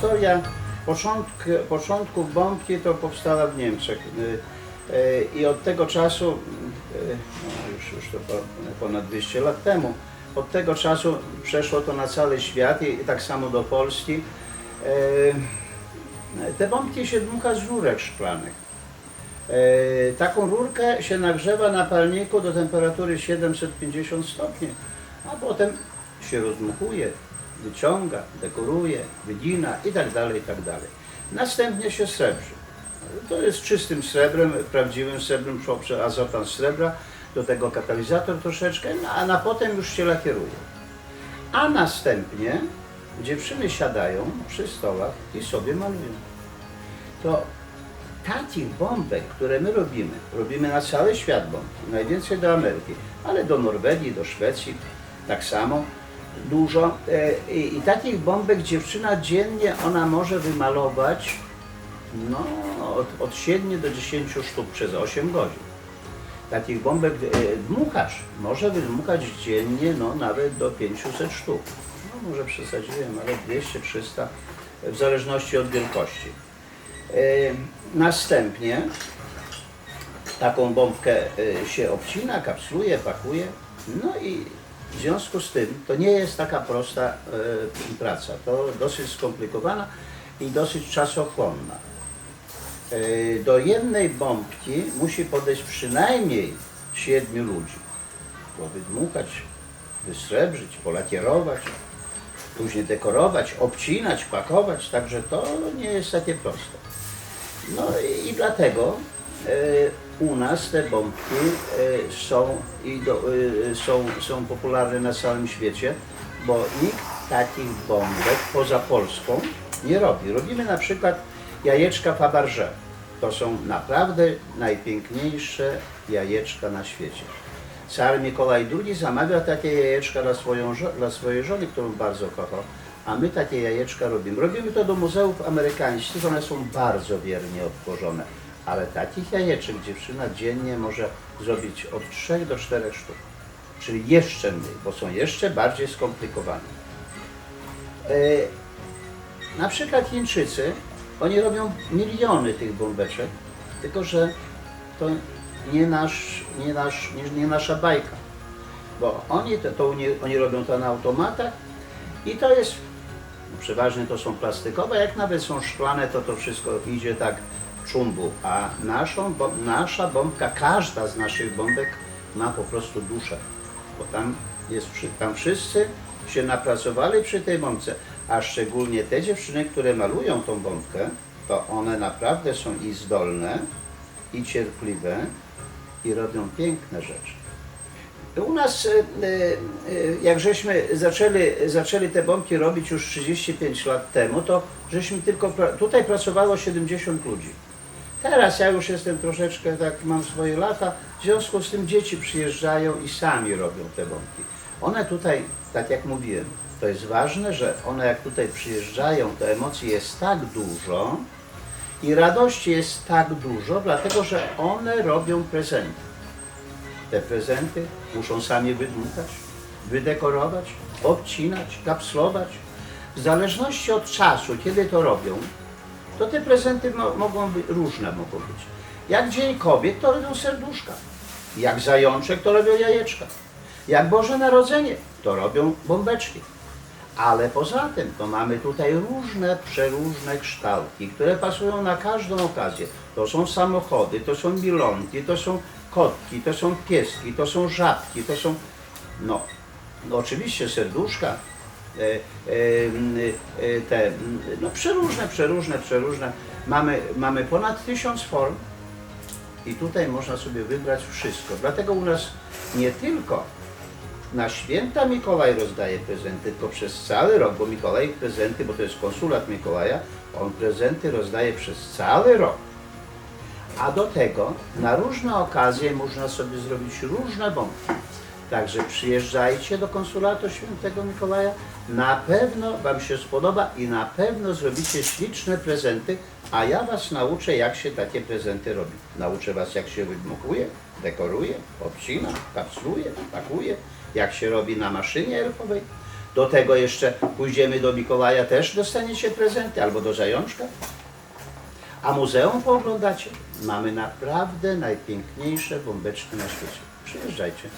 historia początk, początków bombki to powstała w Niemczech. Y, y, I od tego czasu, y, no już, już to po- ponad 200 lat temu, od tego czasu przeszło to na cały świat i, tak samo do Polski. Te bombki się dmucha z rurek szklanych. Taką rurkę się nagrzewa na palniku do temperatury 750 stopni, a potem się rozdmuchuje, wyciąga, dekoruje, wygina i tak dalej, i tak dalej. Następnie się srebrzy. To jest czystym srebrem, prawdziwym srebrem, poprzez azotan srebra, do tego katalizator troszeczkę, no, a na potem już się lakieruje. A następnie dziewczyny siadają przy stołach i sobie malują. To takich bombek, które my robimy, robimy na cały świat bombki, najwięcej do Ameryki, ale do Norwegii, do Szwecji tak samo dużo. E, I, i takich bombek dziewczyna dziennie ona może wymalować no, od, od 7 do 10 sztuk przez 8 godzin. Takich bombek e, dmuchacz może wydmuchać dziennie no, nawet do 500 sztuk. No, może przesadziłem, ale 200-300 w zależności od wielkości. E, Następnie taką bombkę się obcina, kapsluje, pakuje. No i w związku z tym to nie jest taka prosta e, praca. To dosyć skomplikowana i dosyć czasochłonna. E, Do jednej bombki musi podejść przynajmniej siedmiu ludzi. Bo wydmuchać, wysrebrzyć, polakierować, później dekorować, obcinać, pakować, także to nie jest takie proste. No i, dlatego u nas te bombki e, są, i do, e, są, są popularne na całym świecie, bo nikt takich bombek poza Polską nie robi. Robimy na przykład jajeczka Fabergé. To są naprawdę najpiękniejsze jajeczka na świecie. Car Mikołaj II zamawia takie jajeczka dla, swoją, dla swojej żony, którą bardzo kochał, a my takie jajeczka robimy. Robimy to do muzeów amerykańskich, one są bardzo wiernie odtworzone, ale takich jajeczek dziewczyna dziennie może zrobić od 3 do 4 sztuk, czyli jeszcze mniej, bo są jeszcze bardziej skomplikowane. Na przykład Chińczycy, oni robią miliony tych bombeczek, tylko że to nie, nasz, nie, nasz, nie, nie nasza bajka. Bo oni to, to oni, oni robią to na automatach i to jest, no przeważnie to są plastikowe, jak nawet są szklane, to to wszystko idzie tak czumbu. A naszą, bo, nasza bombka, każda z naszych bombek ma po prostu duszę. Bo tam, jest, tam wszyscy się napracowali przy tej bombce, a szczególnie te dziewczyny, które malują tą bombkę, to one naprawdę są i zdolne, i cierpliwe, i robią piękne rzeczy. U nas, e, e, jak żeśmy zaczęli, zaczęli te bombki robić już 35 lat temu, to żeśmy tylko, tutaj pracowało 70 ludzi. Teraz ja już jestem troszeczkę, tak mam swoje lata, w związku z tym dzieci przyjeżdżają i sami robią te bombki. One tutaj, tak jak mówiłem, to jest ważne, że one jak tutaj przyjeżdżają, to emocji jest tak dużo i radości jest tak dużo, dlatego że one robią prezenty. Te prezenty muszą sami wydmuchać, wydekorować, obcinać, kapslować. W zależności od czasu, kiedy to robią, to te prezenty mo- mogą być, różne mogą być. Jak Dzień Kobiet, to robią serduszka. Jak Zajączek, to robią jajeczka. Jak Boże Narodzenie, to robią bombeczki. Ale poza tym, to mamy tutaj różne, przeróżne kształty, które pasują na każdą okazję. To są samochody, to są milonki, to są kotki, to są pieski, to są żabki, to są, no, no oczywiście serduszka, te, m, no przeróżne, przeróżne, przeróżne. Mamy, mamy ponad tysiąc form i tutaj można sobie wybrać wszystko. Dlatego u nas nie tylko na święta Mikołaj rozdaje prezenty, tylko przez cały rok, bo Mikołaj prezenty, bo to jest konsulat Mikołaja, on prezenty rozdaje przez cały rok. A do tego na różne okazje można sobie zrobić różne bombki. Także przyjeżdżajcie do konsulatu świętego Mikołaja, na pewno Wam się spodoba i na pewno zrobicie śliczne prezenty, a ja Was nauczę, jak się takie prezenty robi. Nauczę Was, jak się wydmuchuje, dekoruje, obcina, kapsluje, pakuje, jak się robi na maszynie elfowej. Do tego jeszcze pójdziemy do Mikołaja, też dostaniecie prezenty, albo do Zajączka. A muzeum pooglądacie. Mamy naprawdę najpiękniejsze bombeczki na świecie. Przyjeżdżajcie.